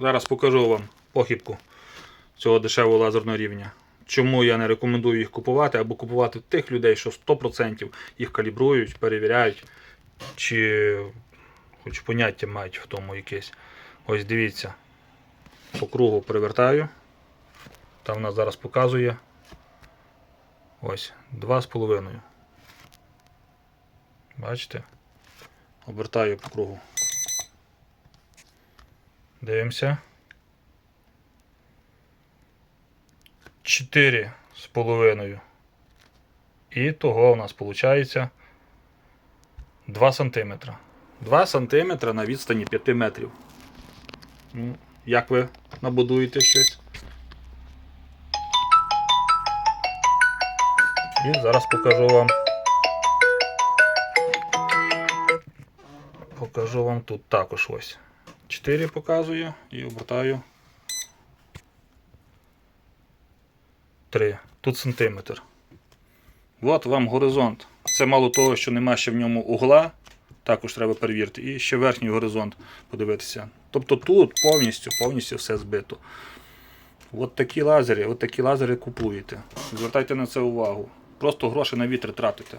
Зараз покажу вам похибку цього дешевого лазерного рівня. Чому я не рекомендую їх купувати, або купувати тих людей, що 100% їх калібрують, перевіряють, чи хоч поняття мають в тому якесь. Ось дивіться. По кругу перевертаю. Там вона зараз показує. Ось, 2,5. Бачите? Обертаю по кругу. Дивимося. 4 з половиною. І того у нас виходить 2 см. 2 см на відстані 5 метрів. Ну, Як ви набудуєте щось? І зараз покажу вам. Покажу вам тут також ось. 4 показую і обертаю 3. Тут сантиметр. От вам горизонт. Це мало того, що нема ще в ньому угла, також треба перевірити. І ще верхній горизонт подивитися. Тобто тут повністю, повністю все збито. От такі лазери, от такі лазери купуєте. Звертайте на це увагу. Просто гроші на вітер тратите.